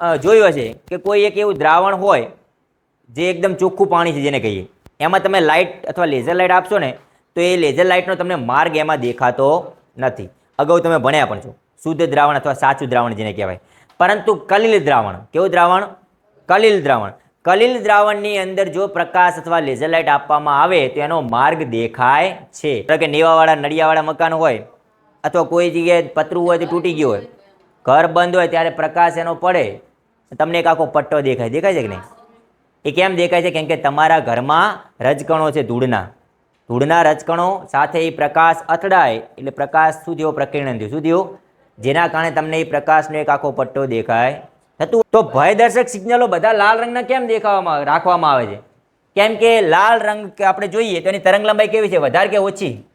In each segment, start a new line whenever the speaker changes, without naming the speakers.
જોયું હશે કે કોઈ એક એવું દ્રાવણ હોય જે એકદમ ચોખ્ખું પાણી છે જેને કહીએ. એમાં તમે લાઇટ અથવા લેઝર લાઇટ આપશો ને, તો એ લેઝર લાઇટનો તમને માર્ગ એમાં દેખાતો નથી. અગાઉ તમે ભણ્યા પણ છો. શુદ્ધ દ્રાવણ અથવા સાચું દ્રાવણ જેને કહેવાય. પરંતુ કલિલ દ્રાવણ, કેવું દ્રાવણ? કલિલ દ્રાવણ. કલિલ દ્રાવણની અંદર જો પ્રકાશ અથવા લેઝર લાઇટ આપવામાં આવે, તો એનો માર્ગ દેખાય છે. ધારો કે નેવાવાળા, નળિયાવાળા મકાન હોય, અથવા કોઈ જગ્યાએ પતરું હોય તો તૂટી ગયું હોય. ઘર બંધ હોય ત્યારે પ્રકાશ એનો પડે તમને એક આખો પટ્ટો દેખાય. દેખાય છે કે નહીં? એ કેમ દેખાય છે? કેમ કે તમારા ઘરમાં રજકણો છે ધૂળના. ધૂળના રજકણો સાથે એ પ્રકાશ અથડાય. એટલે પ્રકાશ શું થયો? પ્રકીર્ણન થયું. શું થયું? જેના કારણે તમને એ પ્રકાશનો એક આખો પટ્ટો દેખાય. થતું. તો ભયદર્શક સિગ્નલો બધા લાલ રંગના કેમ દેખાવામાં, રાખવામાં આવે છે? કેમ કે લાલ રંગ આપણે જોઈએ, તો એની તરંગ લંબાઈ કેવી છે? વધારે કે ઓછી?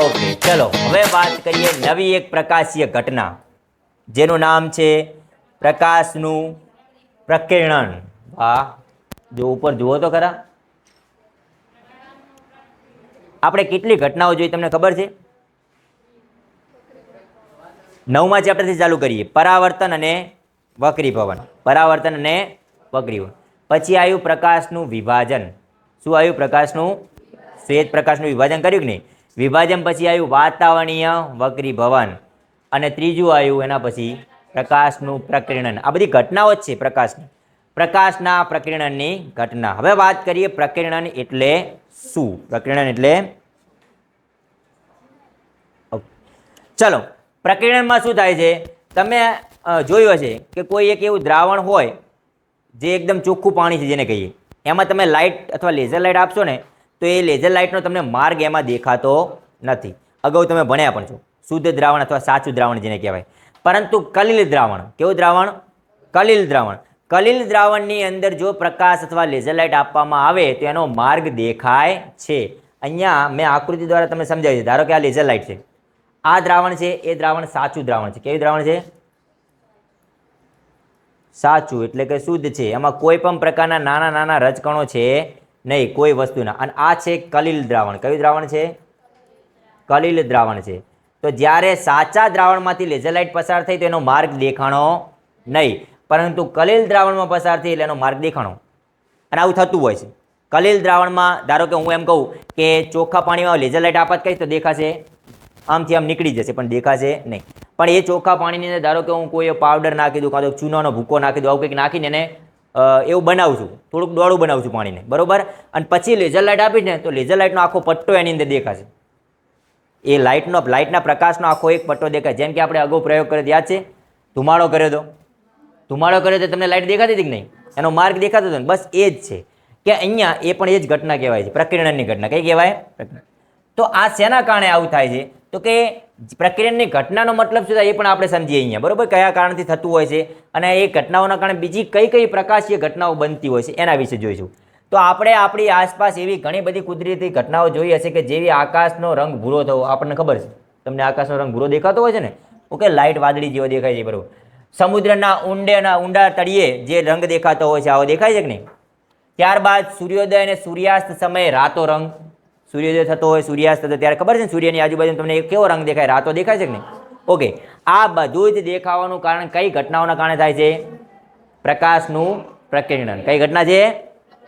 ઓકે, ચલો, હવે વાત કરીએ નવી એક પ્રકાશીય ઘટના, જેનું નામ છે પ્રકાશનું પ્રકિરણ વાહ, જો ઉપર જુઓ તો ખરા. આપણે કેટલી ઘટનાઓ જોઈ તમને ખબર છે? નવમા ચેપ્ટરથી ચાલુ કરીએ. પરાવર્તન અને વક્રી ભવન પરાવર્તન અને વક્રીભવન. પછી આવ્યું પ્રકાશનું વિભાજન. શું આવ્યું? પ્રકાશનું શ્વેત પ્રકાશનું વિભાજન કર્યું કે નહીં? વિભાજન પછી આવ્યું વાતાવરણીય વક્રીભવન અને ત્રીજું આવ્યું એના પછી પ્રકાશનું પ્રકીર્ણન. આ બધી ઘટનાઓ જ છે પ્રકાશની. પ્રકાશના પ્રકીર્ણનની ઘટના. હવે વાત કરીએ પ્રકીર્ણન એટલે શું? પ્રકીર્ણન એટલે. ચલો, પ્રકીર્ણનમાં શું થાય છે? તમે જોયું હશે કે કોઈ એક એવું દ્રાવણ હોય જે એકદમ ચોખ્ખું પાણી છે જેને કહીએ. એમાં તમે લાઇટ અથવા લેઝર લાઇટ આપશો ને તો એ લેઝર લાઇટનો તમને માર્ગ એમાં દેખાતો નથી. અગાઉ તમે ભણ્યા પણ છો. શુદ્ધ દ્રાવણ અથવા સાચું દ્રાવણ જેને કહેવાય. પરંતુ કલિલ દ્રાવણ, કેવું દ્રાવણ? કલિલ દ્રાવણ. કલિલ દ્રાવણની અંદર જો પ્રકાશ અથવા લેઝર લાઇટ આપવામાં આવે તો એનો માર્ગ દેખાય છે. અહીંયા મેં આકૃતિ દ્વારા તમે સમજાવ્યું છે. ધારો કે આ લેઝર લાઇટ છે. આ દ્રાવણ છે, એ દ્રાવણ સાચું દ્રાવણ છે. કેવું દ્રાવણ છે? સાચું, એટલે કે શુદ્ધ છે. એમાં કોઈ પણ પ્રકારના નાના નાના રજકણો છે નહીં, કોઈ વસ્તુના અને આ છે કલિલ દ્રાવણ. કયું દ્રાવણ છે? કલિલ દ્રાવણ છે. તો જ્યારે સાચા દ્રાવણમાંથી લેઝર લાઇટ પસાર થઈ તો એનો માર્ગ દેખાણો નહીં. પરંતુ કલિલ દ્રાવણમાં પસાર થઈ એટલે એનો માર્ગ દેખાણો. અને આવું થતું હોય છે. કલિલ દ્રાવણમાં, ધારો કે હું એમ કહું કે ચોખ્ખા પાણીમાં લેઝર લાઇટ આપાત કરીશ તો દેખાશે? આમથી આમ નીકળી જશે, પણ દેખાશે નહીં. પણ એ ચોખ્ખા પાણીની અંદર ધારો કે હું કોઈ પાવડર નાખી દઉં, કાં તો ચૂનાનો ભૂકો નાખી દઉં, આવું કંઈક નાખીને એને એવું બનાવું છું. થોડુંક દોડું બનાવું છું પાણીને. બરાબર? અને પછી લેઝર લાઇટ આપીશ ને, તો લેઝર લાઇટનો આખો પટ્ટો એની અંદર દેખાશે. એ લાઇટનો લાઇટના પ્રકાશનો આખો એક પટ્ટો દેખાય. જેમ કે આપણે અગાઉ પ્રયોગ કર્યો, યાદ છે? ધુમાડો કર્યો હતો ધુમાડો કર્યો તો તમને લાઇટ દેખાતી હતી કે નહીં? એનો માર્ગ દેખાતો હતો ને, બસ એ જ છે. કે અહીંયા એ પણ એ જ ઘટના કહેવાય છે. પ્રકિરણની ઘટના. કઈ કહેવાય? તો આ શેના કારણે આવું થાય છે? તો કે પ્રક્રિયાની ઘટનાનો મતલબ શું થાય એ પણ આપણે સમજીએ અહીંયા. બરાબર? કયા કારણથી થતું હોય છે? અને એ ઘટનાઓના કારણે બીજી કઈ કઈ પ્રકાશીય ઘટનાઓ બનતી હોય છે એના વિશે જોઈશું. તો આપણે આપણી આસપાસ એવી ઘણી બધી કુદરતી ઘટનાઓ જોઈ હશે કે જેવી આકાશનો રંગ ભૂરો થવો. આપણને ખબર છે. તમને આકાશનો રંગ ભૂરો દેખાતો હોય છે ને? ઓકે લાઇટ વાદળી જેવો દેખાય છે, બરાબર. સમુદ્રના ઊંડેના ઊંડા તળિયે જે રંગ દેખાતો હોય છે, આવો દેખાય છે કે નહીં? ત્યારબાદ સૂર્યોદય અને સૂર્યાસ્ત સમયે રાતો રંગ. સૂર્યોદય થતો હોય, સૂર્યાસ્ત થતો ત્યારે ખબર છે ને સૂર્યની આજુબાજુ તમને કેવો રંગ દેખાય? રાતો દેખાય છે કે નહીં? ઓકે, આ બધું જ દેખાવાનું કારણ કઈ ઘટનાઓના કારણે થાય છે? પ્રકાશનું પ્રકીર્ણન. કઈ ઘટના છે?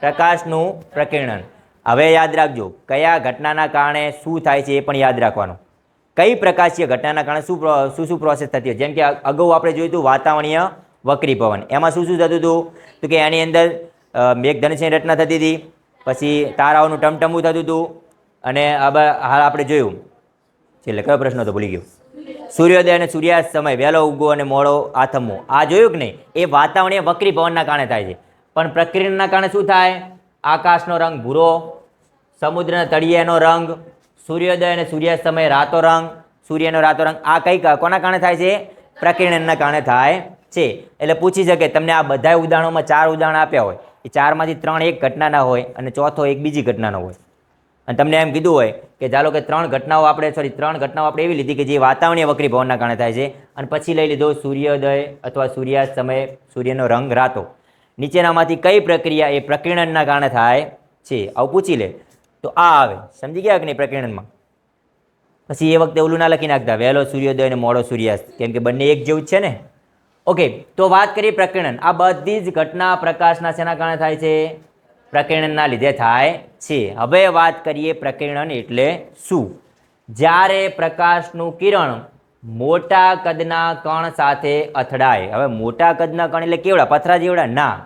પ્રકાશનું પ્રકીર્ણન. હવે યાદ રાખજો, કયા ઘટનાના કારણે શું થાય છે એ પણ યાદ રાખવાનું. કઈ પ્રકાશીય ઘટનાના કારણે શું શું શું પ્રોસેસ થતી હોય? જેમ કે અગાઉ આપણે જોયું હતું વાતાવરણીય વક્રીભવન એમાં શું શું થતું હતું? તો કે એની અંદર મેઘધનુષની રચના થતી હતી. પછી તારાઓનું ટમટમું થતું હતું. અને હાલ આપણે જોયું. છેલ્લે કયો પ્રશ્ન હતો? ભૂલી ગયો. સૂર્યોદય અને સૂર્યાસ્ત સમય વહેલો ઉગવો અને મોડો, આથમવો. આ જોયું કે નહીં? એ વાતાવરણીય વક્રીભવનના કારણે થાય છે. પણ પ્રક્રિયાના કારણે શું થાય? આકાશનો રંગ ભૂરો, સમુદ્રના તળિયાનો રંગ, સૂર્યોદય અને સૂર્યાસ્ત સમયે રાતો રંગ, સૂર્યનો રાતો રંગ. આ કઈ કોના કારણે થાય છે? પ્રકીર્ણનના કારણે થાય છે. એટલે પૂછી શકે, તમને આ બધા ઉદાહરણોમાં ચાર ઉદાહરણ આપ્યા હોય. એ ચારમાંથી ત્રણ એક ઘટનાના હોય અને ચોથો એક બીજી ઘટનાનો હોય. અને તમને એમ કીધું હોય કે ચાલો કે ત્રણ ઘટનાઓ આપણે સોરી ત્રણ ઘટનાઓ આપણે એવી લીધી કે જે વાતાવરણીય વક્રીભવનના કારણે થાય છે. અને પછી લઈ લીધો સૂર્યોદય અથવા સૂર્યાસ્ત સમયે સૂર્યનો રંગ રાતો. નીચેનામાંથી કઈ પ્રક્રિયા એ પ્રકીર્ણનના કારણે થાય છે? આવું પૂછી લે. તો આ આવે. સમજી ગયા કે નહીં પ્રકીર્ણનમાં પછી એ વખતે ઓલું ના લખી નાખતા. વહેલો સૂર્યોદય અને મોડો સૂર્યાસ્ત. કેમ કે બંને એક જેવું જ છે ને? ઓકે તો વાત કરીએ પ્રકીર્ણન આ બધી જ ઘટના પ્રકાશના શેના કારણે થાય છે? પ્રકીર્ણનના લીધે થાય છે. હવે વાત કરીએ પ્રકીર્ણન એટલે શું? જ્યારે પ્રકાશનું કિરણ મોટા કદના કણ સાથે અથડાય, હવે મોટા કદના કણ એટલે કેવડા? પથરા જેવડા? ના.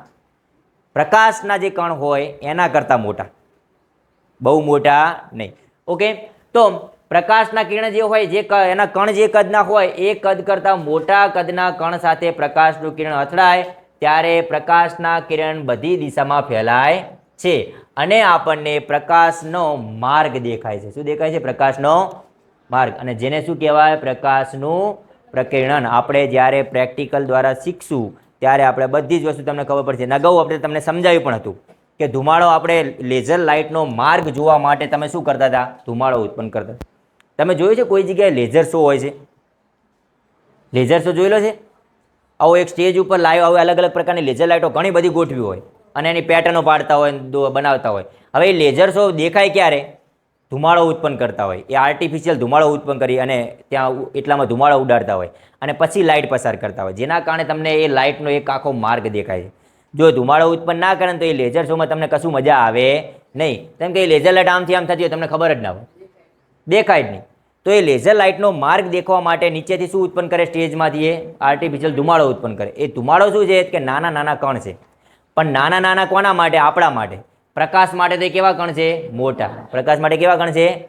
પ્રકાશના જે કણ હોય, એના કરતાં મોટા. બહુ મોટા નહીં. ઓકે? તો પ્રકાશના કિરણ જે હોય, જે એના કણ જે કદના હોય, એ કદ કરતાં મોટા કદના કણ સાથે પ્રકાશનું કિરણ અથડાય. ત્યારે પ્રકાશના કિરણ બધી દિશામાં ફેલાય છે અને આપણને પ્રકાશનો માર્ગ દેખાય છે. શું દેખાય છે? પ્રકાશનો માર્ગ. અને જેને શું કહેવાય? પ્રકાશનું પ્રકિરણ આપણે જ્યારે પ્રેક્ટિકલ દ્વારા શીખશું, ત્યારે આપણે બધી જ વસ્તુ તમને ખબર પડશે. અગાઉ આપણે તમને સમજાવ્યું પણ હતું કે ધુમાડો આપણે લેઝર લાઇટનો માર્ગ જોવા માટે તમે શું કરતા હતા? ધુમાડો ઉત્પન્ન કરતા તમે જોયું છે કોઈ જગ્યાએ લેઝર શો હોય છે? લેઝર શો જોયેલો છે? આવો એક સ્ટેજ ઉપર લાઈવ આવે, અલગ અલગ પ્રકારની લેઝર લાઇટો ઘણી બધી ગોઠવી હોય અને એની પેટર્નો પાડતા હોય બનાવતા હોય. હવે એ લેઝર શો દેખાય ક્યારે? ધુમાડો ઉત્પન્ન કરતા હોય. એ આર્ટિફિશિયલ ધુમાડો ઉત્પન્ન કરી અને ત્યાં એટલામાં ધુમાડો ઉડાડતા હોય અને પછી લાઇટ પસાર કરતા હોય. જેના કારણે તમને એ લાઇટનો એક આખો માર્ગ દેખાય છે. જો ધુમાડો ઉત્પન્ન ના કરે ને તો એ લેઝર શોમાં તમને કશું મજા આવે નહીં. કેમ કે એ લેઝર લાઇટ આમથી આમ થતી હોય, તમને ખબર જ ના હોય. દેખાય જ નહીં. તો એ લેઝર લાઇટનો માર્ગ દેખવા માટે નીચેથી શું ઉત્પન્ન કરે? સ્ટેજમાંથી એ આર્ટિફિશિયલ ધુમાડો ઉત્પન્ન કરે. એ ધુમાડો શું છે? કે નાના નાના કણ છે. પણ નાના નાના કોના માટે? આપણા માટે. પ્રકાશ માટે તો કેવા કણ છે? મોટા. પ્રકાશ માટે કેવા કણ છે?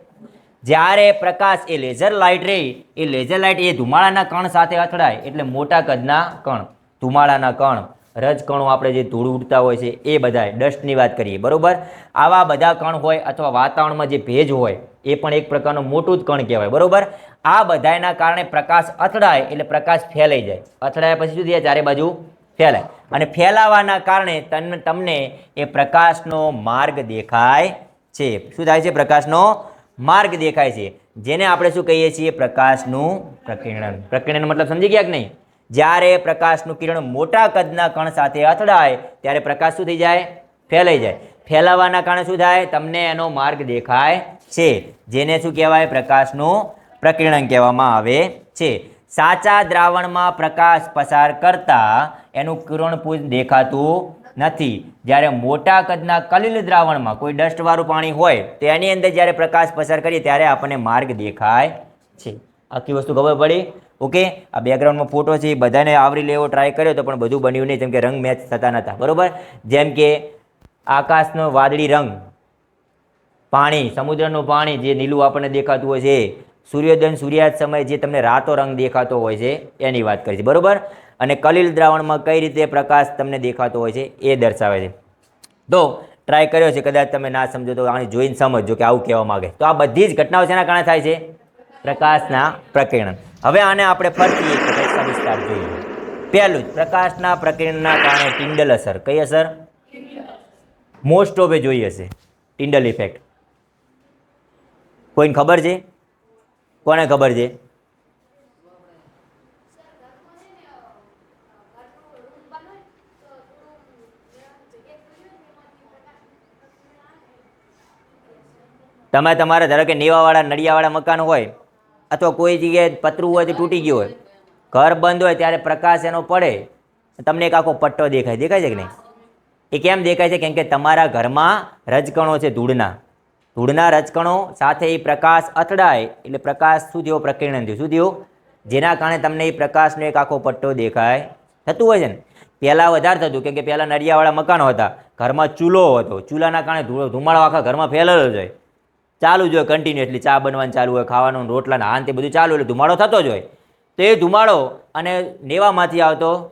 જ્યારે પ્રકાશ એ લેઝર લાઇટ રહી, એ લેઝર લાઇટ એ ધુમાડાના કણ સાથે અથડાય, એટલે મોટા કદના કણ. ધુમાડાના કણ. રજકણો આપણે જે ધૂળ ઉડતા હોય છે, એ બધાય. ડસ્ટની વાત કરીએ, બરાબર? આવા બધા કણ હોય અથવા વાતાવરણમાં જે ભેજ હોય એ પણ એક પ્રકારનું મોટું જ કણ કહેવાય, બરાબર? આ બધાયના કારણે પ્રકાશ અથડાય એટલે પ્રકાશ ફેલાઈ જાય. અથડાયા પછી શું થાય? ચારે બાજુ ફેલાય. અને ફેલાવાના કારણે તમને એ પ્રકાશનો માર્ગ દેખાય છે. શું થાય છે? પ્રકાશનો માર્ગ દેખાય છે. જેને આપણે શું કહીએ છીએ? પ્રકાશનું પ્રકિરણ પ્રકિરણ મતલબ સમજી ગયા કે નહીં? જ્યારે પ્રકાશનું કિરણ મોટા કદના કણ સાથે અથડાય, ત્યારે પ્રકાશ શું થઈ જાય? ફેલાઈ જાય. ફેલાવાના કારણે શું થાય? તમને એનો માર્ગ દેખાય છે. જેને શું કહેવાય? પ્રકાશનું પ્રકીર્ણન કહેવામાં આવે છે. સાચા દ્રાવણમાં પ્રકાશ પસાર કરતા એનું કિરણપુંજ દેખાતું નથી. જ્યારે મોટા કદના કલિલ દ્રાવણમાં કોઈ ડસ્ટવાળું પાણી હોય, તો એની અંદર જ્યારે પ્રકાશ પસાર કરીએ, ત્યારે આપણને માર્ગ દેખાય છે. આખી વસ્તુ ખબર પડી? ઓકે? આ બેકગ્રાઉન્ડમાં ફોટો છે, એ બધાને આવરી લેવો ટ્રાય કર્યો તો પણ બધું બન્યું નહીં, જેમ કે રંગ મેચ થતા નહોતા બરોબર? જેમ કે આકાશનો વાદળી રંગ. પાણી સમુદ્રનું પાણી જે નીલું આપણને દેખાતું હોય છે સૂર્યોદય સૂર્યાસ્ત સમયે જે તમને રાતો રંગ દેખાતો હોય છે એની વાત કરી છે. બરોબર? અને કલિલ દ્રાવણમાં કઈ રીતે પ્રકાશ તમને દેખાતો હોય છે એ દર્શાવે છે. તો ટ્રાય કર્યો છે કદાચ તમે ના સમજો તો આને જોઈને સમજજો કે આવું કહેવા માંગે. તો આ બધી જ ઘટનાઓ શેના કારણે થાય છે? પ્રકાશના પ્રકિરણ હવે આને આપણે ફરીથી એક સવિસ્તાર જોઈએ. પહેલું જ પ્રકાશના પ્રકિરણના કારણે ટિંડલ અસર. કઈ અસર? મોસ્ટ ઓફે જોઈ હશે. ટિંડલ ઇફેક્ટ કોઈને ખબર છે? કોને ખબર છે? તમે તમારા ધારો કે નેવાવાળા, નડિયાવાળા મકાન હોય, અથવા કોઈ જગ્યાએ પતરું હોય તો તૂટી ગયું હોય, ઘર બંધ હોય ત્યારે પ્રકાશ એનો પડે, તમને એક આખો પટ્ટો દેખાય. દેખાય છે કે નહીં? એ કેમ દેખાય છે? કેમ કે તમારા ઘરમાં રજકણો છે ધૂળના. ધૂળના રજકણો સાથે એ પ્રકાશ અથડાય એટલે પ્રકાશ શું થયો? પ્રકીર્ણન થયું. શું થયું? જેના કારણે તમને એ પ્રકાશનો એક આખો પટ્ટો દેખાય. થતું હોય છે ને? પહેલાં વધારે થતું કેમ કે પહેલાં નળિયાવાળા મકાનો હતા. ઘરમાં ચૂલો હતો. ચૂલાના કારણે ધૂળો ધુમાડો આખા ઘરમાં ફેલેલો જ હોય. ચાલુ જ હોય કન્ટિન્યુઅસલી ચા બનવાનું ચાલુ હોય, ખાવાનું રોટલા હાન તે બધું ચાલુ એટલે ધુમાડો થતો જ હોય. તો એ ધુમાડો અને નેવામાંથી આવતો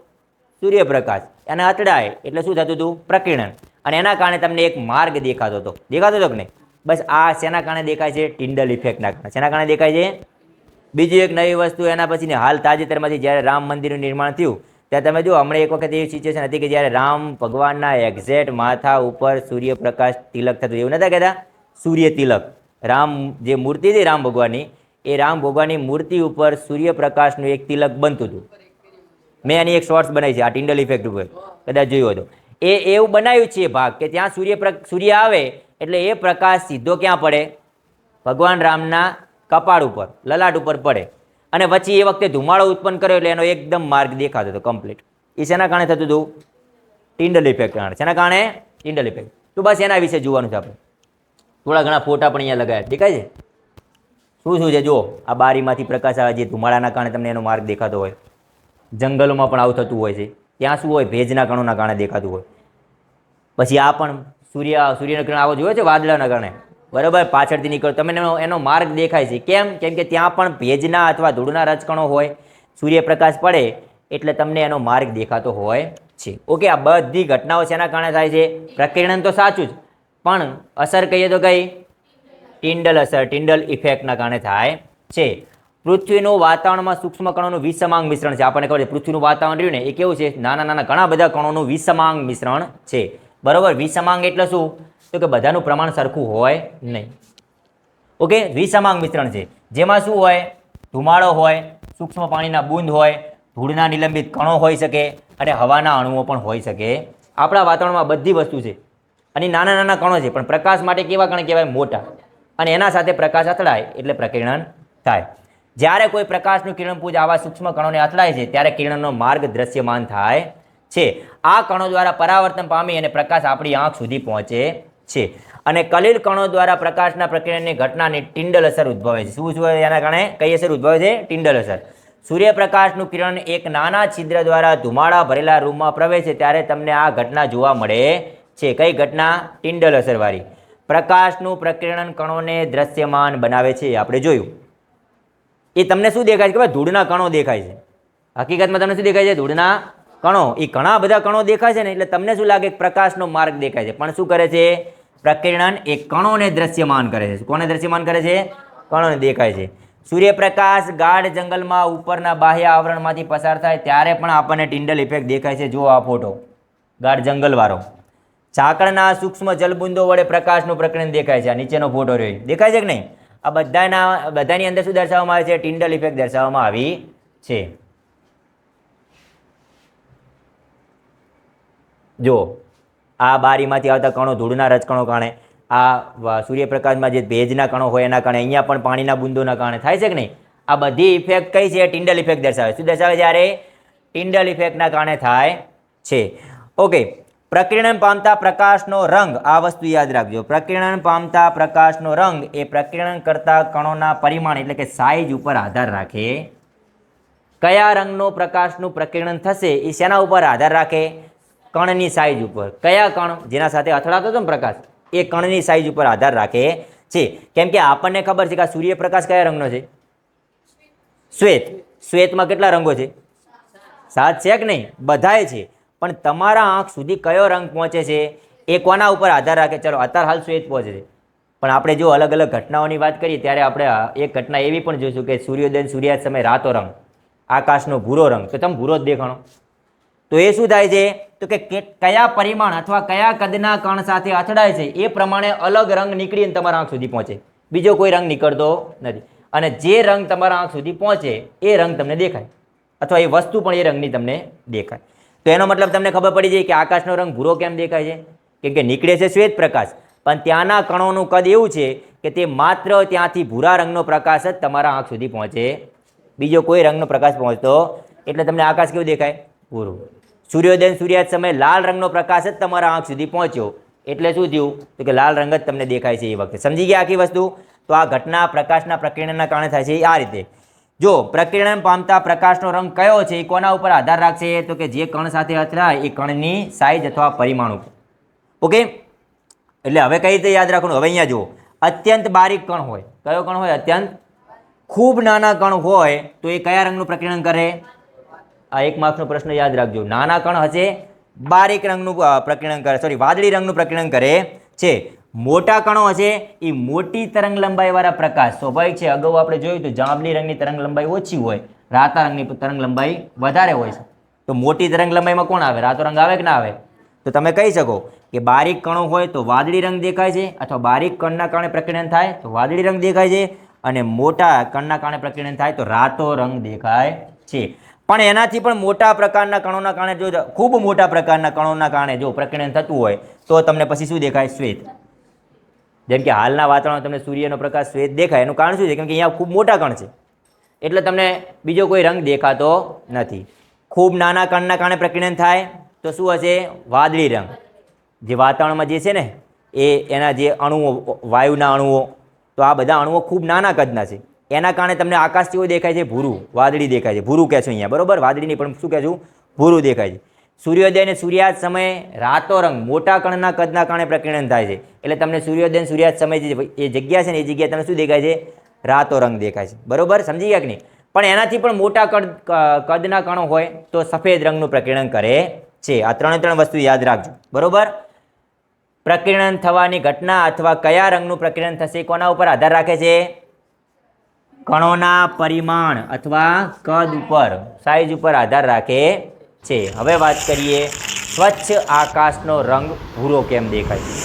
સૂર્યપ્રકાશ. એને અથડાય એટલે શું થતું હતું? પ્રકીર્ણન. અને એના કારણે તમને એક માર્ગ દેખાતો હતો. દેખાતો હતો કે નહીં? બસ આ શેના કારણે દેખાય છે? ટિન્ડલ ઇફેક્ટના કારણે. શેના કારણે દેખાય છે? બીજી એક નવી વસ્તુ એના પછીની હાલ તાજેતરમાંથી જ્યારે રામ મંદિરનું નિર્માણ થયું ત્યારે તમે જુઓ, હમણાં એક વખત એવી સિચ્યુએશન હતી કે જ્યારે રામ ભગવાનના એક્ઝેક્ટ માથા ઉપર સૂર્યપ્રકાશ તિલક થતું, એવું નતા કહેતા? સૂર્ય તિલક. રામ જે મૂર્તિ હતી રામ ભગવાનની, એ રામ ભગવાનની મૂર્તિ ઉપર સૂર્યપ્રકાશનું એક તિલક બનતું હતું. મેં એની એક શોર્ટ્સ બનાવી છે, આ ટિન્ડલ ઇફેક્ટ ઉપર. કદાચ જોયું હતો એ એવું બનાવ્યું છે ભાગ કે ત્યાં સૂર્ય સૂર્ય આવે એટલે એ પ્રકાશ સીધો ક્યાં પડે? ભગવાન રામના કપાળ ઉપર, લલાટ ઉપર પડે. અને પછી એ વખતે ધુમાડો ઉત્પન્ન કર્યો એટલે એનો એકદમ માર્ગ દેખાતો હતો કમ્પ્લીટ એ શેના કારણે થતું હતું? ટિન્ડલ ઇફેક્ટ કારણે. શેના કારણે? ટિન્ડલ ઇફેક્ટ તો બસ એના વિશે જોવાનું છે આપણે. થોડા ઘણા ફોટા પણ અહીંયા લગાવ્યા દેખાય છે? શું શું છે? જુઓ. આ બારીમાંથી પ્રકાશ આવે જે ધુમાડાના કારણે તમને એનો માર્ગ દેખાતો હોય. જંગલોમાં પણ આવું થતું હોય છે. ત્યાં શું હોય? ભેજના કણોના કારણે દેખાતું હોય. પછી આ પણ સૂર્ય સૂર્યનો કિરણ આવો જોયો છે વાદળાના કારણે બરાબર, પાછળથી નીકળો. તમને એનો માર્ગ દેખાય છે. કેમ? કેમ કે ત્યાં પણ ભેજના અથવા ધૂળના રજકણો હોય, સૂર્યપ્રકાશ પડે એટલે તમને એનો માર્ગ દેખાતો હોય છે. ઓકે, આ બધી ઘટનાઓ શેના કારણે થાય છે? પ્રકિરણ તો સાચું જ, પણ અસર કહીએ તો કઈ? ટિન્ડલ અસર, ટિન્ડલ ઇફેક્ટના કારણે થાય છે. પૃથ્વીનું વાતાવરણમાં સૂક્ષ્મ કણોનું વિષમાંગ મિશ્રણ છે. આપણને ખબર છે, પૃથ્વીનું વાતાવરણ રહ્યું ને, એ કેવું છે? નાના નાના ઘણા બધા કણોનું વિષમાંગ મિશ્રણ છે. બરોબર? વિસમાંગ એટલે શું? તો કે બધાનું પ્રમાણ સરખું હોય નહીં. ઓકે? વિસમાંગ મિશ્રણ છે. જેમાં શું હોય? ધુમાડો હોય, સૂક્ષ્મ પાણીના બૂંદ હોય, ધૂળના નિલંબિત કણો હોઈ શકે, અને હવાના અણુઓ પણ હોઈ શકે. આપણા વાતાવરણમાં બધી વસ્તુ છે. અને નાના નાના કણો છે, પણ પ્રકાશ માટે કેવા કણ કહેવાય? મોટા. અને એના સાથે પ્રકાશ અથડાય એટલે પ્રકિરણન થાય. જ્યારે કોઈ પ્રકાશનું કિરણપુંજ આવા સૂક્ષ્મ કણોને અથડાય છે, ત્યારે કિરણનો માર્ગ દ્રશ્યમાન થાય છે. આ કણો દ્વારા પરાવર્તન પામી અને પ્રકાશ આપણી આંખ સુધી પહોંચે છે. અને કલીલ કણો દ્વારા પ્રકાશના પ્રક્રિયાની ઘટનાની ટિંડલ અસર ઉદ્ભવે છે. શું શું એના કારણે કઈ અસર ઉદ્ભવે છે? ટિંડલ અસર. સૂર્યપ્રકાશનું કિરણ એક નાના છિદ્ર દ્વારા ધુમાડા ભરેલા રૂમમાં પ્રવેશે ત્યારે તમને આ ઘટના જોવા મળે છે. કઈ ઘટના? ટિંડલ અસરવાળી. પ્રકાશનું પ્રકિરણ કણોને દ્રશ્યમાન બનાવે છે. આપણે જોયું. એ તમને શું દેખાય છે? કે ભાઈ ધૂળના કણો દેખાય છે. હકીકતમાં તમને શું દેખાય છે? ધૂળના કણો એ ઘણા બધા કણો દેખાય છે ને, એટલે તમને શું લાગે પ્રકાશનો માર્ગ દેખાય છે? પણ શું કરે છે? પ્રકિરણન એ કણોને દ્રશ્યમાન કરે છે. કોને દ્રશ્યમાન કરે છે? કણોને દેખાય છે. સૂર્યપ્રકાશ ગાઢ જંગલમાં ઉપરના બાહ્ય આવરણમાંથી પસાર થાય ત્યારે પણ આપણને ટિન્ડલ ઇફેક્ટ દેખાય છે. જો આ ફોટો, ગાઢ જંગલવાળો. ઝાકળના સૂક્ષ્મ જલબુંદો વડે પ્રકાશનું પ્રકરણ દેખાય છે. આ નીચેનો ફોટો રહ્યો. દેખાય છે કે નહીં? આ બધાના, બધાની અંદર શું દર્શાવવામાં આવે છે? ટિન્ડલ ઇફેક્ટ દર્શાવવામાં આવી છે. જો, આ બારીમાંથી આવતા કણો ધૂળના રજકણો કારણે, આ સૂર્યપ્રકાશમાં જે ભેજના કણો હોય એના કારણે, અહીંયા પણ પાણીના બુંદોના કારણે થાય છે કે નહીં? આ બધી ઇફેક્ટ કઈ છે? ટિન્ડલ ઇફેક્ટ દર્શાવે શું દર્શાવે જ્યારે ટિન્ડલ ઇફેક્ટના કારણે થાય છે. ઓકે પ્રકિરણન પામતા પ્રકાશનો રંગ, આ વસ્તુ યાદ રાખજો. પ્રકિરણન પામતા પ્રકાશનો રંગ એ પ્રકિરણન કરતા કણોના પરિમાણ એટલે કે સાઇઝ ઉપર આધાર રાખે. કયા રંગનો પ્રકાશનું પ્રકિરણન થશે એ શેના ઉપર આધાર રાખે? કણની સાઇઝ ઉપર. કયા કણ? જેના સાથે અથડાતો હતો ને પ્રકાશ? એ કણની સાઇઝ ઉપર આધાર રાખે છે. કેમ કે આપણને ખબર છે કે આ સૂર્યપ્રકાશ કયા રંગનો છે? શ્વેત. શ્વેતમાં કેટલા રંગો છે? સાત છે કે નહીં? બધાય છે. પણ તમારા આંખ સુધી કયો રંગ પહોંચે છે? એ કોના ઉપર આધાર રાખે? ચલો, અત્યારે હાલ શ્વેત પહોંચે છે. પણ આપણે જો અલગ અલગ ઘટનાઓની વાત કરીએ, ત્યારે આપણે એક ઘટના એવી પણ જોઈશું કે સૂર્યોદય સૂર્યાસ્ત સમય રાતો રંગ, આકાશનો ભૂરો રંગ. તો તમે ભૂરો જ દેખાણો. તો એ શું થાય છે? તો કે કયા પરિમાણ અથવા કયા કદના કણ સાથે અથડાય છે એ પ્રમાણે અલગ રંગ નીકળીને તમારા આંખ સુધી પહોંચે. બીજો કોઈ રંગ નીકળતો નથી. અને જે રંગ તમારા આંખ સુધી પહોંચે, એ રંગ તમને દેખાય. અથવા એ વસ્તુ પણ એ રંગની તમને દેખાય. તો એનો મતલબ તમને ખબર પડી જાય કે આકાશનો રંગ ભૂરો કેમ દેખાય છે? કેમ કે નીકળે છે શ્વેત પ્રકાશ. પણ ત્યાંના કણોનું કદ એવું છે કે તે માત્ર ત્યાંથી ભૂરા રંગનો પ્રકાશ જ તમારા આંખ સુધી પહોંચે. બીજો કોઈ રંગનો પ્રકાશ પહોંચતો, એટલે તમને આકાશ કેવું દેખાય? પૂરું સૂર્યોદય સૂર્યાસ્ત સમયે લાલ રંગનો પ્રકાશ જ તમારા આંખ સુધી પહોંચ્યો. એટલે શું થયું? તો કે લાલ રંગ જ તમને દેખાય છે એ વખતે. સમજી ગયા આખી વસ્તુ? તો આ ઘટના પ્રકાશના પ્રકિરણના કારણે થાય છે આ રીતે. જો પ્રકિરણ પામતા પ્રકાશનો રંગ કયો છે, એ કોના ઉપર આધાર રાખશે? તો કે જે કણ સાથે અથડાય, એ કણની સાઇઝ અથવા પરિમાણ ઉપર. ઓકે એટલે હવે કઈ રીતે યાદ રાખવાનું? હવે અહીંયા જુઓ. અત્યંત બારીક કણ હોય. કયો કણ હોય? અત્યંત ખૂબ નાના કણ હોય, તો એ કયા રંગનું પ્રકિરણ કરે? આ એક માર્ક્સનો પ્રશ્ન યાદ રાખજો. નાના કણ હશે, બારીક રંગનું પ્રકીર્ણન કરે સોરી વાદળી રંગનું પ્રકીર્ણન કરે છે. મોટા કણો હશે, એ મોટી તરંગ લંબાઈવાળા પ્રકાશ. સ્વાભાવિક છે, અગાઉ આપણે જોયું તો જાંબલી રંગની તરંગ લંબાઈ ઓછી હોય, રાતા રંગની તરંગ લંબાઈ વધારે હોય છે. તો મોટી તરંગ લંબાઈમાં કોણ આવે? રાતો રંગ આવે કે ના આવે? તો તમે કહી શકો કે બારીક કણો હોય તો વાદળી રંગ દેખાય છે, અથવા બારીક કણના કારણે પ્રકીર્ણન થાય તો વાદળી રંગ દેખાય છે, અને મોટા કણના કારણે પ્રકીર્ણન થાય તો રાતો રંગ દેખાય છે. પણ એનાથી પણ મોટા પ્રકારના કણોના કારણે જો ખૂબ મોટા પ્રકારના કણોના કારણે જો પ્રકિરણ થતું હોય, તો તમને પછી શું દેખાય? શ્વેત. જેમ કે હાલના વાતાવરણમાં તમને સૂર્યનો પ્રકાશ શ્વેત દેખાય. એનું કારણ શું છે? કેમ કે અહીંયા ખૂબ મોટા કણ છે. એટલે તમને બીજો કોઈ રંગ દેખાતો નથી. ખૂબ નાના કણના કારણે પ્રકીર્ણન થાય, તો શું હશે? વાદળી રંગ. જે વાતાવરણમાં જે છે ને, એ એના જે અણુઓ, વાયુના અણુઓ, તો આ બધા અણુઓ ખૂબ નાના કદના છે. એના કારણે તમને આકાશ કેવું દેખાય છે? ભૂરું. વાદળી દેખાય છે. ભૂરું કહેશું અહીંયા. બરોબર? વાદળીની પણ શું કહેશું? ભૂરું દેખાય છે. સૂર્યોદય અને સૂર્યાસ્ત સમયે રાતો રંગ, મોટા કણના કદના કારણે પ્રકીર્ણન થાય છે. એટલે તમને સૂર્યોદય અને સૂર્યાસ્ત સમય જે જગ્યા છે ને, એ જગ્યાએ તમને શું દેખાય છે? રાતો રંગ દેખાય છે. બરોબર? સમજી ગયા કે નહીં? પણ એનાથી પણ મોટા કદ કદના કણો હોય તો સફેદ રંગનું પ્રકીર્ણન કરે છે. આ ત્રણે ત્રણ વસ્તુ યાદ રાખજો. બરોબર? પ્રકીર્ણન થવાની ઘટના અથવા કયા રંગનું પ્રકીર્ણન થશે? કોના ઉપર આધાર રાખે છે? કણોના પરિમાણ અથવા કદ ઉપર સાઈઝ ઉપર આધાર રાખે છે. હવે વાત કરીએ સ્વચ્છ આકાશનો રંગ ભૂરો કેમ દેખાય છે?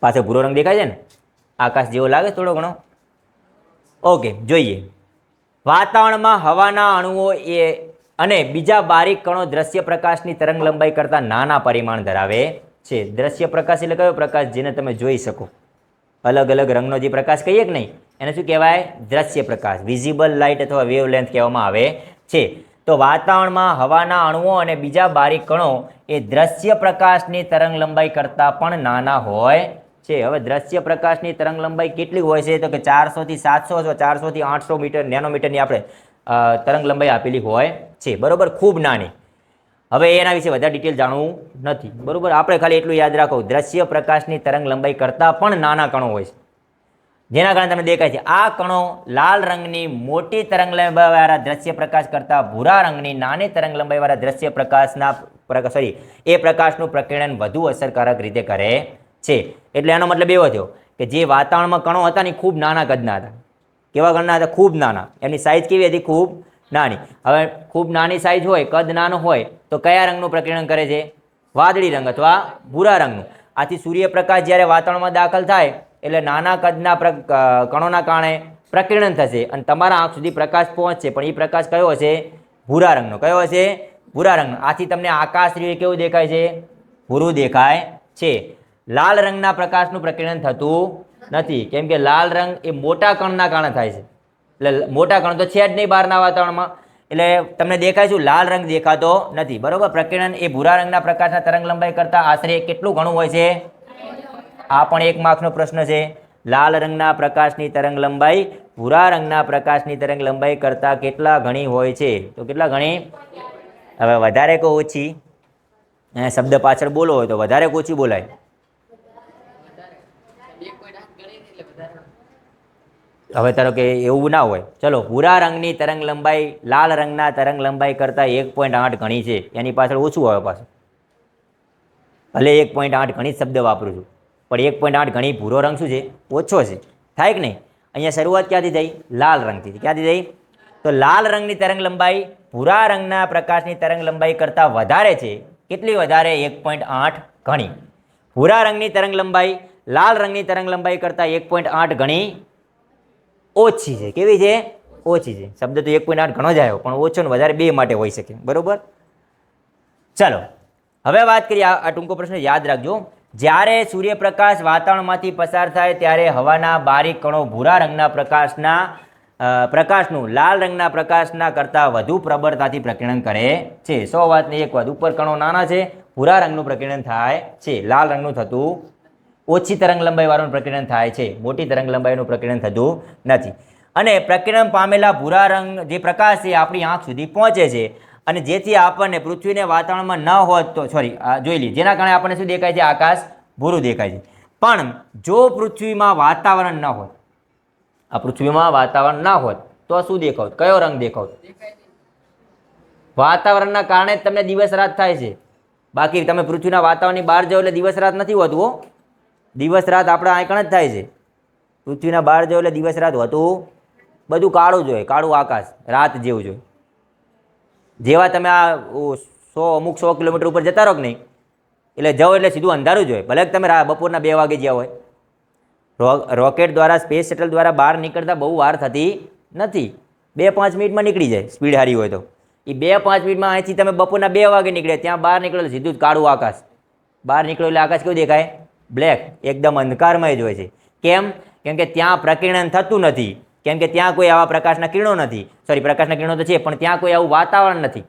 પાછો ભૂરો રંગ દેખાય છે ને? આકાશ જેવો લાગે થોડો ઘણો? ઓકે, જોઈએ. વાતાવરણમાં હવાના અણુઓ એ અને બીજા બારીક કણો દ્રશ્ય પ્રકાશની તરંગ લંબાઈ કરતાં નાના પરિમાણ ધરાવે છે. દ્રશ્ય પ્રકાશ એટલે કયો પ્રકાશ? જેને તમે જોઈ શકો. અલગ અલગ રંગનો જે પ્રકાશ કહીએ કે નહીં? એને શું કહેવાય? દ્રશ્ય પ્રકાશ વિઝિબલ લાઇટ અથવા વેવ લેન્થ કહેવામાં આવે છે. તો વાતાવરણમાં હવાના અણુઓ અને બીજા બારીક કણો એ દ્રશ્ય પ્રકાશની તરંગ લંબાઈ કરતાં પણ નાના હોય છે. હવે દ્રશ્ય પ્રકાશની તરંગ લંબાઈ કેટલી હોય છે? તો કે ચારસોથી સાતસો અથવા ચારસોથી આઠસો મીટર, નેનોમીટરની આપણે તરંગ લંબાઈ આપેલી હોય છે. બરાબર? ખૂબ નાની. હવે એના વિશે વધારે ડિટેલ જાણવું નથી. બરોબર? આપણે ખાલી એટલું યાદ રાખો. દ્રશ્ય પ્રકાશની તરંગ લંબાઈ કરતાં પણ નાના કણો હોય છે. જેના કારણે તમને દેખાય છે, આ કણો લાલ રંગની મોટી તરંગ લંબાઈવાળા દ્રશ્ય પ્રકાશ કરતાં ભૂરા રંગની નાની તરંગ લંબાઈવાળા દ્રશ્ય પ્રકાશના પ્રકાશ સોરી એ પ્રકાશનું પ્રકીર્ણન વધુ અસરકારક રીતે કરે છે. એટલે એનો મતલબ એવો થયો કે જે વાતાવરણમાં કણો હતા ને ખૂબ નાના કદના હતા. કેવા કદના હતા? ખૂબ નાના. એમની સાઇઝ કેવી હતી? ખૂબ નાની. હવે ખૂબ નાની સાઇઝ હોય, કદ નાનો હોય, તો કયા રંગનું પ્રકીર્ણન કરે છે? વાદળી રંગ અથવા ભૂરા રંગનું. આથી સૂર્યપ્રકાશ જ્યારે વાતાવરણમાં દાખલ થાય એટલે નાના કદના કણોના કારણે પ્રકીર્ણન થશે અને તમારા આંખ સુધી પ્રકાશ પહોંચશે. પણ એ પ્રકાશ કયો હશે? ભૂરા રંગનો. કયો હશે? ભૂરા રંગનો. આથી તમને આકાશ કેવું દેખાય છે? ભૂરું દેખાય છે. લાલ રંગના પ્રકાશનું પ્રકીર્ણન થતું નથી. કેમ કે લાલ રંગ એ મોટા કણના કારણે થાય છે. એટલે મોટા કણ તો છે જ નહીં બહારના વાતાવરણમાં. એટલે તમને દેખાય શું લાલ રંગ દેખાતો નથી. બરોબર? પ્રકીર્ણન એ ભૂરા રંગના પ્રકાશના તરંગ લંબાઈ કરતાં આશરે કેટલું ઘણું હોય છે? આ પણ એક માર્કનો પ્રશ્ન છે. લાલ રંગના પ્રકાશની તરંગ લંબાઈ, ભૂરા રંગના પ્રકાશની તરંગ લંબાઈ કરતાં કેટલા ઘણી હોય છે? તો કેટલા ઘણી હવે વધારે કે ઓછી. શબ્દ પાછળ બોલો હોય તો વધારે કે ઓછી બોલાય. હવે ધારો કે એવું ના હોય. ચલો, ભૂરા રંગની તરંગ લંબાઈ, લાલ રંગના તરંગ લંબાઈ કરતાં એક પોઈન્ટ આઠ ઘણી છે. એની પાછળ ઓછું આવે પાછું. ભલે એક પોઈન્ટ આઠ ઘણી જ શબ્દ વાપરું છું. પણ એક પોઈન્ટ આઠ ઘણી ભૂરો રંગ શું છે? ઓછો છે. થાય કે નહીં? અહીંયા શરૂઆત ક્યાંથી થઈ? લાલ રંગથી. ક્યાંથી થઈ? તો લાલ રંગની તરંગ લંબાઈ ભૂરા રંગના પ્રકાશની તરંગ લંબાઈ કરતાં વધારે છે. કેટલી વધારે? એક પોઈન્ટ આઠ ઘણી ભૂરા રંગની તરંગ લંબાઈ લાલ રંગની તરંગ લંબાઈ કરતાં એક પોઈન્ટ આઠ ઘણી ઓછી છે. કેવી છે? ઓછી છે. શબ્દ તો એક પોઈન્ટ આઠ ઘણો જ આવ્યો, પણ ઓછો ને વધારે બે માટે હોઈ શકે. બરાબર? ચાલો. હવે વાત કરીએ આ ટૂંકો પ્રશ્ન યાદ રાખજો. જ્યારે સૂર્યપ્રકાશ વાતાવરણમાંથી પસાર થાય ત્યારે હવાના બારીક કણો ભૂરા રંગના પ્રકાશના પ્રકાશનું, લાલ રંગના પ્રકાશના કરતાં વધુ પ્રબળતાથી પ્રકીર્ણન કરે છે. સો વાતની એક વાત, ઉપર કણો નાના છે, ભૂરા રંગનું પ્રકીર્ણન થાય છે. લાલ રંગનું થતું, ઓછી તરંગ લંબાઈવાળું પ્રકીર્ણન થાય છે. મોટી તરંગ લંબાઈનું પ્રકીર્ણન થતું નથી. અને પ્રકીર્ણન પામેલા ભૂરા રંગ જે પ્રકાશ છે આપણી આંખ સુધી પહોંચે છે. અને જેથી આપણને પૃથ્વીને વાતાવરણમાં ન હોત તો સોરી જોઈ લઈએ જેના કારણે આપણને શું દેખાય છે? આકાશ ભૂરું દેખાય છે. પણ જો પૃથ્વીમાં વાતાવરણ ન હોત, આ પૃથ્વીમાં વાતાવરણ ના હોત, તો શું દેખાવત? કયો રંગ દેખાવત? વાતાવરણના કારણે જ તમને દિવસ રાત થાય છે. બાકી તમે પૃથ્વીના વાતાવરણની બહાર જાઓ એટલે દિવસ રાત નથી હોતું દિવસ રાત આપણા આંકણ જ થાય છે. પૃથ્વીના બહાર જાઓ એટલે દિવસ રાત હોતું. બધું કાળું જોઈએ કાળું આકાશ, રાત જેવું જોઈએ જેવા તમે આ સો, અમુક સો કિલોમીટર ઉપર જતા રહો કે નહીં? એટલે જાઓ એટલે સીધું અંધારું જ હોય. ભલે તમે બપોરના બે વાગે જ્યાં હોય. રોકેટ દ્વારા, સ્પેસ શટલ દ્વારા બહાર નીકળતા બહુ વાર થતી નથી. બે પાંચ મિનિટમાં નીકળી જાય સ્પીડ હારી હોય તો. એ બે પાંચ મિનિટમાં અહીંથી તમે બપોરના બે વાગે નીકળે, ત્યાં બહાર નીકળો સીધું જ કાળું આકાશ. બહાર નીકળો એટલે આકાશ કેવું દેખાય? બ્લેક. એકદમ અંધકારમય જ હોય છે. કેમ? કેમ કે ત્યાં પ્રકીર્ણન થતું નથી. કેમ કે ત્યાં કોઈ આવા પ્રકાશના કિરણો નથી. સોરી પ્રકાશના કિરણો તો છે, પણ ત્યાં કોઈ આવું વાતાવરણ નથી.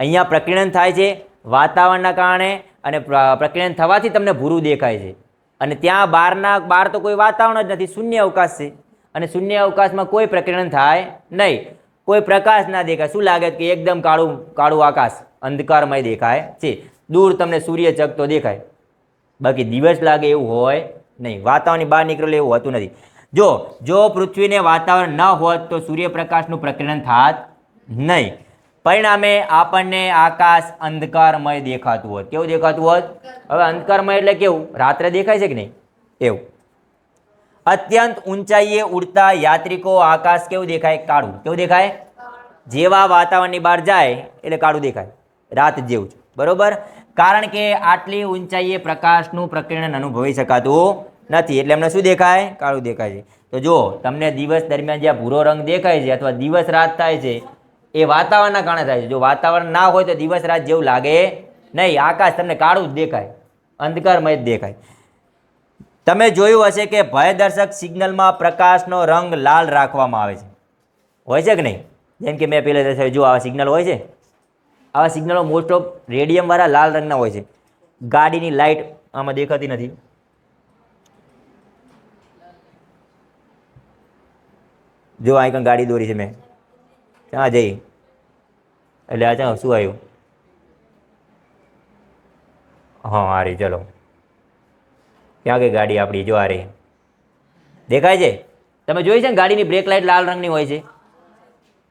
અહીંયા પ્રકીર્ણન થાય છે, વાતાવરણના કારણે અને પ્ર- પ્રકીર્ણન થવાથી તમને ભૂરું દેખાય છે. અને ત્યાં બહારના બહાર તો કોઈ વાતાવરણ જ નથી, શૂન્ય અવકાશ છે. અને શૂન્ય અવકાશમાં કોઈ પ્રકીર્ણન થાય નહીં. કોઈ પ્રકાશ ના દેખાય. શું લાગે કે એકદમ કાળું કાળું આકાશ અંધકારમય દેખાય છે? દૂર તમને સૂર્ય ચગતો દેખાય. બાકી દિવસ લાગે એવું હોય નહીં. વાતાવરણની બહાર નીકળેલું એવું હોતું નથી. જો જો પૃથ્વીને વાતાવરણ ન હોત તો સૂર્યપ્રકાશનું પ્રકીર્ણન થાત નહીં. પરિણામે આપણને આકાશ અંધકારમય દેખાતું હોત. કેવું દેખાતું હોત? હવે અંધકારમય એટલે કેવું? રાત્રે દેખાય છે કે નહીં? એવું. અત્યંત ઊંચાઈએ ઉડતા યાત્રિકો આકાશ કેવું દેખાય? કાળું. કેવું દેખાય? જેવા વાતાવરણની બહાર જાય એટલે કાળું દેખાય. રાત જેવું જ બરોબર? કારણ કે આટલી ઊંચાઈએ પ્રકાશનું પ્રકીર્ણન અનુભવી શકાતું નથી. એટલે એમને શું દેખાય? કાળું દેખાય છે. તો જો તમને દિવસ દરમિયાન જ્યાં ભૂરો રંગ દેખાય છે અથવા દિવસ રાત થાય છે, એ વાતાવરણના કારણે થાય છે. જો વાતાવરણ ના હોય તો દિવસ રાત જેવું લાગે નહીં. આકાશ તમને કાળું જ દેખાય. અંધકારમય જ દેખાય. તમે જોયું હશે કે ભયદર્શક સિગ્નલમાં પ્રકાશનો રંગ લાલ રાખવામાં આવે છે. હોય છે કે નહીં? જેમ કે મેં પહેલાં દર્શાવ્યું જો આવા સિગ્નલ હોય છે. આવા સિગ્નલો મોસ્ટ ઓફ રેડિયમવાળા લાલ રંગના હોય છે. ગાડીની લાઇટ આમાં દેખાતી નથી. જો અહીં કંઈ ગાડી દોરી છે મેં. ક્યાં જઈ? એટલે આ ચાલો, શું આવ્યું? હા, આ રહી, ચલો. ક્યાં ગઈ ગાડી આપણી? જો આ રહી. દેખાય છે? તમે જોઈ છે ને ગાડીની બ્રેક લાઇટ લાલ રંગની હોય છે?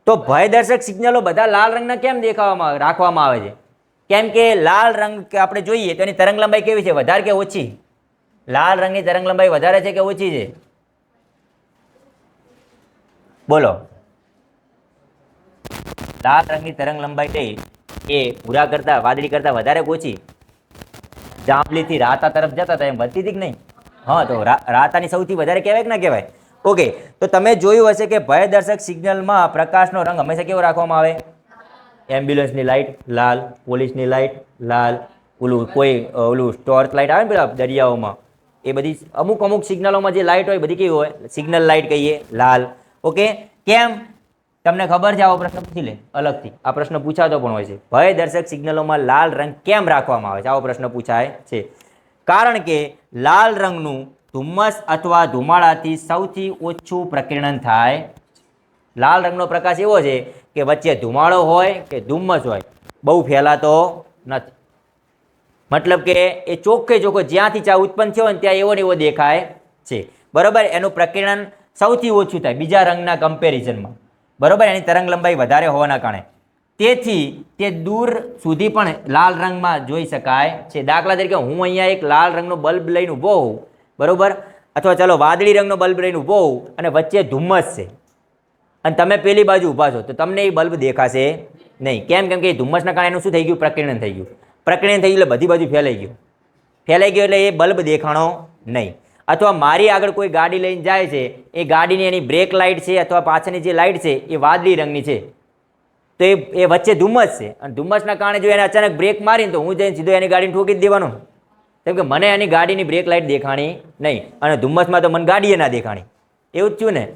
તો ભયદર્શક સિગ્નલો બધા લાલ રંગના કેમ દેખાવામાં રાખવામાં આવે છે? કેમ કે લાલ રંગ આપણે જોઈએ તો એની તરંગ લંબાઈ કેવી છે? વધારે કે ઓછી? લાલ રંગની તરંગ લંબાઈ વધારે છે કે ઓછી છે? બોલો. લાલ રંગની તરંગ લંબાઈ કઈ એ ભૂરા કરતા, વાદળી કરતા વધારે ઓછી જાંબલીથી રાતા તરફ જતા હતા, એમ વધતી હતી કે નહીં? હા, તો રાતાની સૌથી વધારે કહેવાય કે ના કહેવાય? ઓકે, તો તમે જોયું હશે કે ભયદર્શક સિગ્નલમાં પ્રકાશનો રંગ હંમેશા કેવો રાખવામાં આવે? એમ્બ્યુલન્સની લાઇટ, લાલ. પોલીસની લાઇટ, લાલ. ઓલું કોઈ ઓલું ટોર્ચ લાઇટ આવે ને પેલા દરિયાઓમાં? એ બધી અમુક અમુક સિગ્નલોમાં જે લાઇટ હોય બધી કેવી હોય? સિગ્નલ લાઇટ કહીએ, લાલ. ઓકે? કેમ? તમને ખબર છે આવો પ્રશ્ન પૂછી લે. અલગથી. આ પ્રશ્ન પૂછાતો પણ હોય છે. ભયદર્શક સિગ્નલોમાં લાલ રંગ કેમ રાખવામાં આવે છે? આવો પ્રશ્ન પૂછાય છે. કારણ કે લાલ રંગનું ધુમ્મસ અથવા ધુમાડાથી સૌથી ઓછું પ્રકીર્ણન થાય લાલ રંગનો પ્રકાશ એવો છે કે વચ્ચે ધુમાડો હોય કે ધુમ્મસ હોય. બહુ ફેલાતો નથી. મતલબ કે એ ચોખ્ખે ચોખ્ખો જ્યાંથી ચા ઉત્પન્ન થયો ને ત્યાં એવો ને એવો દેખાય છે. બરાબર? એનું પ્રકીર્ણન સૌથી ઓછું થાય બીજા રંગના કમ્પેરિઝનમાં બરોબર? એની તરંગ લંબાઈ વધારે હોવાના કારણે. તેથી તે દૂર સુધી પણ લાલ રંગમાં જોઈ શકાય છે. દાખલા તરીકે હું અહીંયા એક લાલ રંગનો બલ્બ લઈને ઊભો હોઉં, બરોબર? અથવા ચાલો વાદળી રંગનો બલ્બ લઈને ઊભો હોઉં અને વચ્ચે ધુમ્મસ છે. અને તમે પેલી બાજુ ઊભા છો, તો તમને એ બલ્બ દેખાશે નહીં. કેમ? કેમ કે એ ધુમ્મસના કારણે એનું શું થઈ ગયું? પ્રકીર્ણન થઈ ગયું. પ્રકીર્ણન થઈ ગયું એટલે બધી બાજુ ફેલાઈ ગયું. ફેલાઈ ગયું એટલે એ બલ્બ દેખાણો નહીં. અથવા મારી આગળ કોઈ ગાડી લઈને જાય છે, એ ગાડીની એની બ્રેક લાઇટ છે અથવા પાછળની જે લાઇટ છે, એ વાદળી રંગની છે. તો એ એ વચ્ચે ધુમ્મસ છે. અને ધુમ્મસના કારણે જો એને અચાનક બ્રેક મારીને, તો હું જઈને સીધો એની ગાડીને ઠોકી જ દેવાનો. કેમ કે મને એની ગાડીની બ્રેક લાઇટ દેખાણી નહીં. અને ધુમ્મસમાં તો મને ગાડીએ ના દેખાણી. એવું જ થયું ને.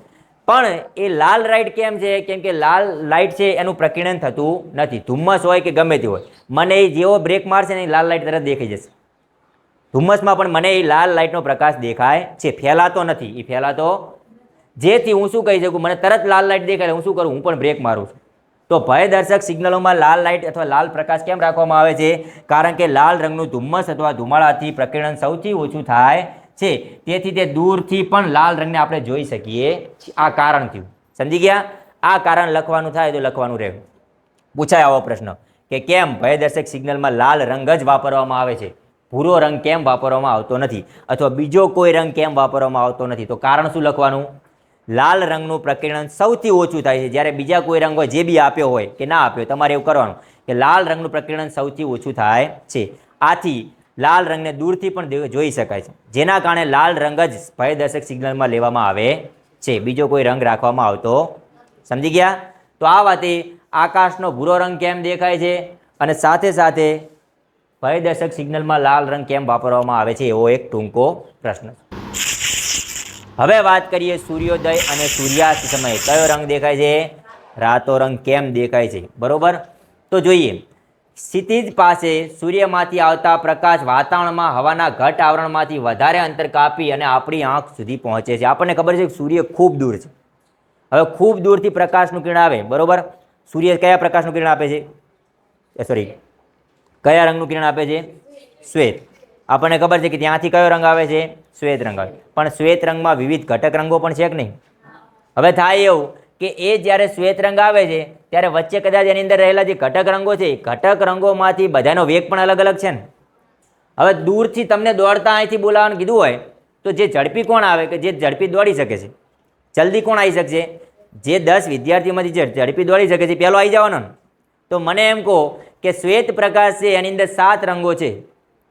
પણ એ લાલ લાઇટ કેમ છે? કેમ કે લાલ લાઇટ છે, એનું પ્રકીર્ણન થતું નથી. ધુમ્મસ હોય કે ગમે તે હોય. મને એ જેવો બ્રેક મારશે ને લાલ લાઇટ તરત દેખાઈ જશે. ધુમ્મસમાં પણ મને એ લાલ લાઇટનો પ્રકાશ દેખાય છે. ફેલાતો નથી. એ ફેલાતો જેથી હું શું કહી શકું? મને તરત લાલ લાઇટ દેખાય હું શું કરું? હું પણ બ્રેક મારું છું. તો ભયદર્શક સિગ્નલોમાં લાલ લાઇટ અથવા લાલ પ્રકાશ કેમ રાખવામાં આવે છે? કારણ કે લાલ રંગનું ધુમ્મસ અથવા ધુમાડાથી પ્રકીર્ણન સૌથી ઓછું થાય છે. તેથી તે દૂરથી પણ લાલ રંગને આપણે જોઈ શકીએ આ કારણ થયું. સમજી ગયા? આ કારણ લખવાનું થાય તો લખવાનું રહે પૂછાય આવો પ્રશ્ન કે કેમ ભયદર્શક સિગ્નલમાં લાલ રંગ જ વાપરવામાં આવે છે? ભૂરો રંગ કેમ વાપરવામાં આવતો નથી અથવા બીજો કોઈ રંગ કેમ વાપરવામાં આવતો નથી? તો કારણ શું લખવાનું? લાલ રંગનું પ્રકીર્ણન સૌથી ઓછું થાય છે. જ્યારે બીજા કોઈ રંગ જે બી આપ્યો હોય કે ના આપ્યો તમારે એવું કરવાનું કે લાલ રંગનું પ્રકીર્ણન સૌથી ઓછું થાય છે. આથી લાલ રંગને દૂરથી પણ જોઈ શકાય છે. જેના કારણે લાલ રંગ જ ભયદર્શક સિગ્નલમાં લેવામાં આવે છે. બીજો કોઈ રંગ રાખવામાં આવતો સમજી ગયા? તો આ વાતે આકાશનો ભૂરો રંગ કેમ દેખાય છે? અને સાથે સાથે ભયદર્શક સિગ્નલમાં લાલ રંગ કેમ વાપરવામાં આવે છે એવો એક ટૂંકો પ્રશ્ન હવે વાત કરીએ સૂર્યોદય અને સૂર્યાસ્ત સમયે. કયો રંગ દેખાય છે? રાતો રંગ કેમ દેખાય છે? બરોબર? તો જોઈએ. ક્ષિતિજ પાસે સૂર્યમાંથી આવતા પ્રકાશ વાતાવરણમાં હવાના ઘટ આવરણમાંથી વધારે અંતર કાપી અને આપણી આંખ સુધી પહોંચે છે. આપણને ખબર છે કે સૂર્ય ખૂબ દૂર છે. હવે ખૂબ દૂરથી પ્રકાશનું કિરણ આવે. બરોબર? સૂર્ય કયા પ્રકાશનું કિરણ આપે છે? સોરી. કયા રંગનું કિરણ આપે છે? શ્વેત. આપણને ખબર છે કે ત્યાંથી કયો રંગ આવે છે? શ્વેત રંગ આવે. પણ શ્વેત રંગમાં વિવિધ ઘટક રંગો પણ છે કે નહીં? હવે થાય એવું કે એ જ્યારે શ્વેત રંગ આવે છે, ત્યારે વચ્ચે કદાચ એની અંદર રહેલા જે ઘટક રંગો છે ઘટક રંગોમાંથી બધાનો વેગ પણ અલગ અલગ છે ને? હવે દૂરથી તમને દોડતા અહીંથી બોલાવવાનું કીધું હોય, તો જે ઝડપી કોણ આવે કે જે ઝડપી દોડી શકે છે? જલ્દી કોણ આવી શકશે? જે દસ વિદ્યાર્થીઓમાંથી જે ઝડપી દોડી શકે છે પહેલો આવી જવાનો ને. તો મને એમ કહો કે શ્વેત પ્રકાશ છે, એની અંદર સાત રંગો છે.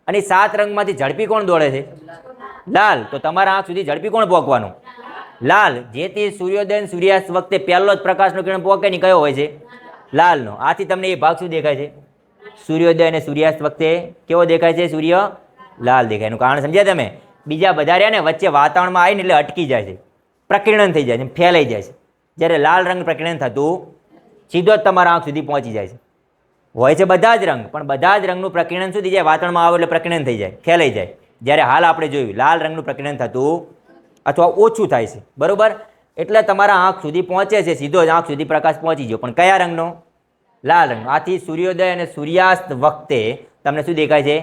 અને સાત રંગમાંથી ઝડપી કોણ દોડે છે? લાલ. તો તમારા આંખ સુધી ઝડપી કોણ પહોંચવાનું લાલ. જેથી સૂર્યોદય સૂર્યાસ્ત વખતે પહેલો જ પ્રકાશનો કિરણ પહોંચે ને કયો હોય છે? લાલનો. આથી તમને એ ભાગ શું દેખાય છે? સૂર્યોદય અને સૂર્યાસ્ત વખતે કેવો દેખાય છે? સૂર્ય લાલ દેખાય. એનું કારણ સમજ્યા તમે? બીજા બધા રહ્યા ને વચ્ચે વાતાવરણમાં આવીને એટલે અટકી જાય છે. પ્રકીર્ણન થઈ જાય છે. ફેલાઈ જાય છે. જ્યારે લાલ રંગ પ્રકીર્ણન થતું, સીધો જ તમારા આંખ સુધી પહોંચી જાય છે. હોય છે બધા જ રંગ, પણ બધા જ રંગનું પ્રકીર્ણન શું થઈ જાય? વાતાવરણમાં આવે એટલે પ્રકીર્ણન થઈ જાય ફેલાઈ જાય. જ્યારે હાલ આપણે જોયું, લાલ રંગનું પ્રકીર્ણન થતું અથવા ઓછું થાય છે, બરાબર? એટલે તમારા આંખ સુધી પહોંચે છે, સીધો જ આંખ સુધી પ્રકાશ પહોંચી ગયો. પણ કયા રંગનો? લાલ રંગ. આથી સૂર્યોદય અને સૂર્યાસ્ત વખતે તમને શું દેખાય છે?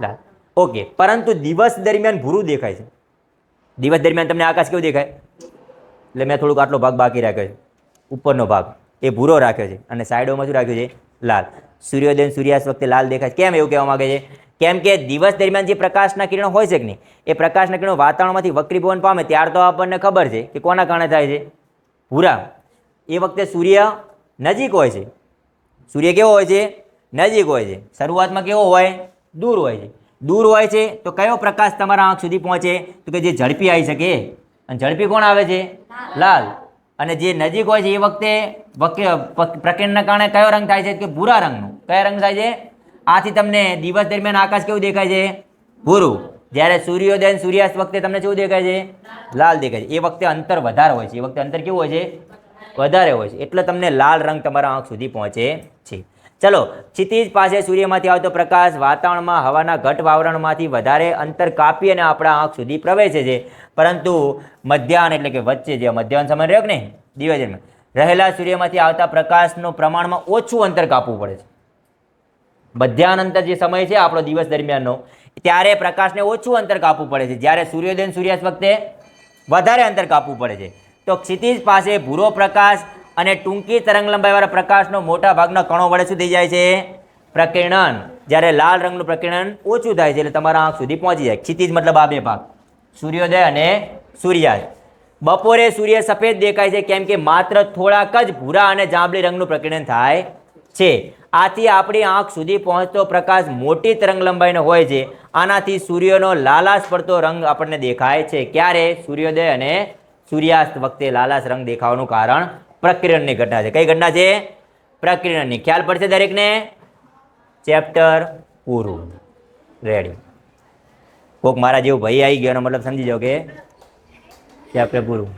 લાલ. ઓકે, પરંતુ દિવસ દરમિયાન ભૂરું દેખાય છે. દિવસ દરમિયાન તમને આકાશ કેવું દેખાય? એટલે મેં થોડુંક આટલો ભાગ બાકી રાખ્યો છે. ઉપરનો ભાગ. એ ભૂરો રાખ્યો છે. અને સાઈડોમાં શું રાખ્યું છે? લાલ. સૂર્યોદય સૂર્યાસ્ત વખતે લાલ દેખાય કેમ એવું કહેવા માગે છે? કેમ કે દિવસ દરમિયાન જે પ્રકાશના કિરણો હોય છે કે નહીં, એ પ્રકાશના કિરણો વાતાવરણમાંથી વક્રીભવન પામે ત્યાર તો આપણને ખબર છે કે કોના કારણે થાય છે? ભૂરા. એ વખતે સૂર્ય નજીક હોય છે. સૂર્ય કેવો હોય છે? નજીક હોય છે. શરૂઆતમાં કેવો હોય? દૂર હોય છે. દૂર હોય છે તો કયો પ્રકાશ તમારા આંખ સુધી પહોંચે? તો કે જે ઝડપી આવી શકે. અને ઝડપી કોણ આવે છે? લાલ. અને જે નજીક હોય છે એ વખતે પ્રકીર્ણના કારણે કયો રંગ થાય છે? કે ભૂરા રંગનું. કયો રંગ થાય છે? આથી તમને દિવસ દરમિયાન આકાશ કેવું દેખાય છે? ભૂરું. જ્યારે સૂર્યોદય સૂર્યાસ્ત વખતે તમને કેવું દેખાય છે? લાલ દેખાય છે. એ વખતે અંતર વધારે હોય છે. એ વખતે અંતર કેવું હોય છે? વધારે હોય છે. એટલે તમને લાલ રંગ તમારા આંખ સુધી પહોંચે છે. ચલો, ક્ષિતિજ પાસે સૂર્યમાંથી આવતો પ્રકાશ વાતાવરણમાં હવાના ઘટ વાવરણમાંથી વધારે અંતર કાપી અને આપણા આંખ સુધી પ્રવેશે છે. પરંતુ મધ્યાહન એટલે કે વચ્ચે જે મધ્યાહન સમય રહ્યો નહીં? દિવસ રહેલા સૂર્યમાંથી આવતા પ્રકાશનું પ્રમાણમાં ઓછું અંતર કાપવું પડે છે. મધ્યાહન અંતર જે સમય છે, આપણો દિવસ દરમિયાનનો, ત્યારે પ્રકાશને ઓછું અંતર કાપવું પડે છે. જ્યારે સૂર્યોદય સૂર્યાસ્ત વખતે વધારે અંતર કાપવું પડે છે. તો ક્ષિતિજ પાસે ભૂરો પ્રકાશ અને ટૂંકી તરંગ લંબાઈવાળા પ્રકાશનો મોટા ભાગના કણો વડે શું થઈ જાય છે. પ્રકીર્ણન, જ્યારે લાલ રંગનું પ્રકીર્ણન ઓછું થાય છે, એટલે તમારા આંખ સુધી પહોંચી જાય. ક્ષિતિજ મતલબ આ બે ભાગ. સૂર્યોદય અને સૂર્યાસ્ત. બપોરે સૂર્ય સફેદ દેખાય છે, કેમ કે માત્ર થોડાક જ ભૂરા અને જાંબલી રંગનું પ્રકીર્ણન થાય છે. આથી આપણી આંખ સુધી પહોંચતો પ્રકાશ મોટી તરંગ લંબાઈનો હોય છે. આનાથી સૂર્યનો લાલાશ પડતો રંગ આપણને દેખાય છે. ક્યારે? સૂર્યોદય અને સૂર્યાસ્ત વખતે લાલાશ રંગ દેખાવાનું કારણ પ્રકીર્ણનની ઘટના છે. કઈ ઘટના છે? પ્રકિરણની. ખ્યાલ પડશે દરેકને? ચેપ્ટર પૂરું. રેડી કોક મારા જેવું ભાઈ આવી ગયો મતલબ સમજી જાઓ કે ચેપ્ટર પૂરું.